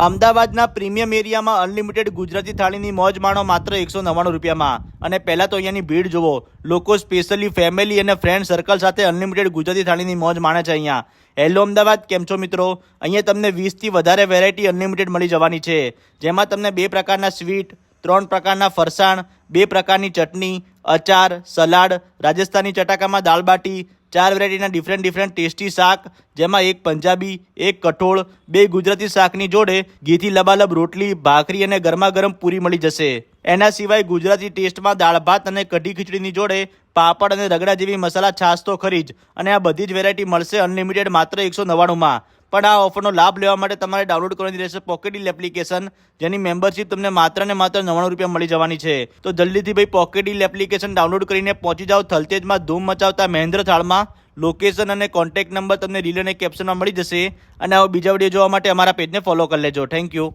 અમદાવાદના પ્રીમિયમ એરિયામાં અનલિમિટેડ ગુજરાતી થાળીની મોજ માણો માત્ર એકસો નવ્વાણું રૂપિયામાં. અને પહેલાં તો અહીંયાની ભીડ જુઓ. લોકો સ્પેશિયલી ફેમિલી અને ફ્રેન્ડ સર્કલ સાથે અનલિમિટેડ ગુજરાતી થાળીની મોજ માણે છે અહીંયા. હેલો અમદાવાદ, કેમ છો મિત્રો? અહીંયા તમને વીસથી વધારે વેરાયટી અનલિમિટેડ મળી જવાની છે. જેમાં તમને બે પ્રકારના સ્વીટ ત્રણ પ્રકારના ફરસાણ, બે પ્રકારની ચટણી, અચાર, સલાડ, રાજસ્થાની ચટાકામાં દાળ બાટી ચાર વેરાયટીના ડિફરન્ટ ડિફરન્ટ ટેસ્ટી શાક, જેમાં એક પંજાબી, એક કઠોળ, બે ગુજરાતી શાકની જોડે ઘીથી લબાલબ રોટલી, ભાખરી અને ગરમાગરમ પૂરી મળી જશે. એના સિવાય ગુજરાતી ટેસ્ટમાં દાળ ભાત અને કઢી ખીચડીની જોડે પાપડ અને રગડા જેવી મસાલા છાશ તો ખરી જ, અને આ બધી જ વેરાયટી મળશે અનલિમિટેડ માત્ર એકસો નવ્વાણુંમાં. પણ આ ઓફરનો લાભ લેવા માટે તમારે ડાઉનલોડ કરવાની રહેશે પોકેટીલ એપ્લિકેશન જેની મેમ્બરશીપ તમને માત્ર ને માત્ર નવ્વાણું રૂપિયા મળી જવાની છે. તો જલ્દીથી ભાઈ પોકેટીલ એપ્લિકેશન ડાઉનલોડ કરીને પહોંચી જાઓ, થલતેજમાં ધૂમ મચાવતા મહેન્દ્ર થાળમાં. લોકેશન અને કોન્ટેક્ટ નંબર તમને રીલ અને કેપ્શનમાં મળી જશે. અને આવો બીજા વીડિયો જોવા માટે અમારા પેજને ફોલો કરી લેજો. Thank you